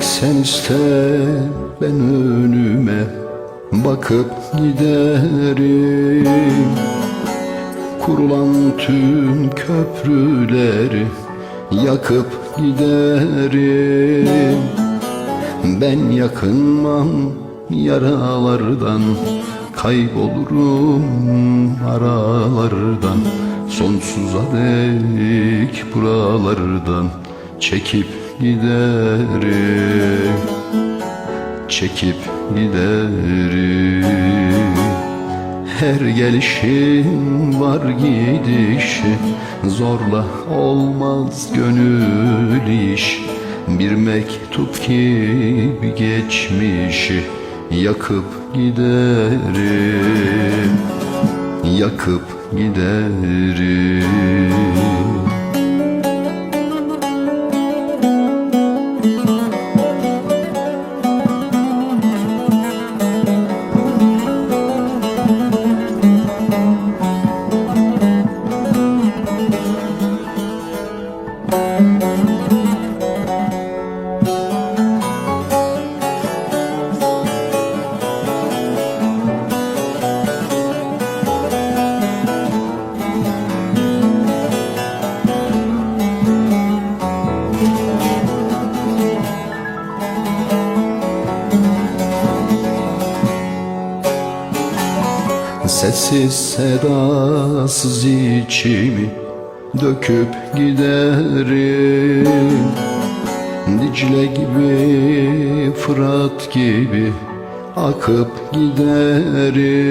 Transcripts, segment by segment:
Sen iste ben önüme bakıp giderim. Kurulan tüm köprüleri yakıp giderim. Ben yakınmam yaralardan Kaybolurum aralardan. Sonsuza dek buralardan Çekip giderim Çekip giderim. Her gelişin var gidişi Zorla olmaz gönül iş. Bir mektup gibi geçmişi Yakıp giderim Yakıp giderim Sessiz sedasız içimi döküp giderim. Dicle gibi Fırat gibi akıp giderim.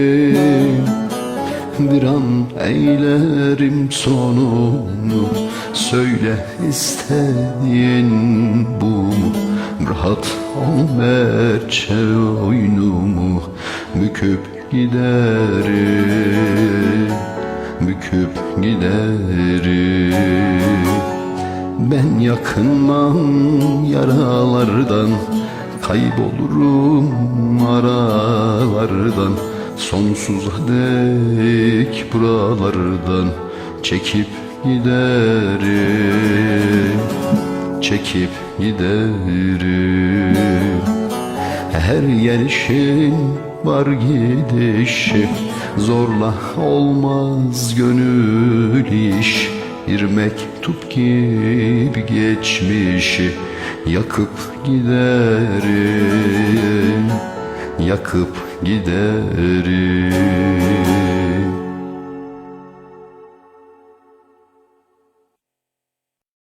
Bir an eylerim sonunu Söyle istediğin bu mu Rahat ol merçe oyunumu Büküp giderim Büküp giderim. Ben yakınmam yaralardan Kaybolurum aralardan. Sonsuza dek buralardan Çekip giderim Çekip giderim. Her gelişin var gidişi. Zorla olmaz gönül iş. Bir mektup gibi geçmişi. Yakıp giderim Yakıp giderim